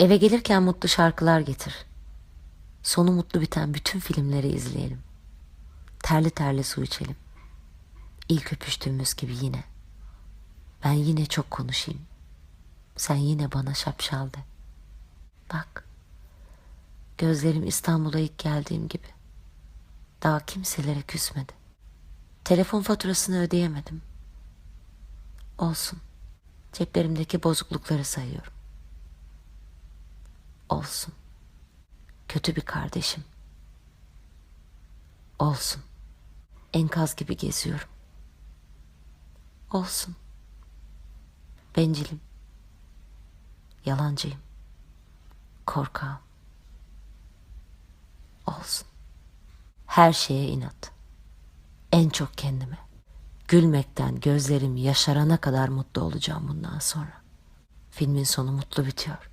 Eve gelirken mutlu şarkılar getir. Sonu mutlu biten bütün filmleri izleyelim. Terli terli su içelim. İlk öpüştüğümüz gibi yine. Ben yine çok konuşayım. Sen yine bana şapşal de. Bak. Gözlerim İstanbul'a ilk geldiğim gibi. Daha kimselere küsmedi. Telefon faturasını ödeyemedim. Olsun. Ceplerimdeki bozuklukları sayıyorum. Olsun. Kötü bir kardeşim. Olsun. Enkaz gibi geziyorum. Olsun. Bencilim. Yalancıyım. Korkağım. Olsun. Her şeye inat. En çok kendime. Gülmekten gözlerim yaşarana kadar mutlu olacağım bundan sonra. Filmin sonu mutlu bitiyor.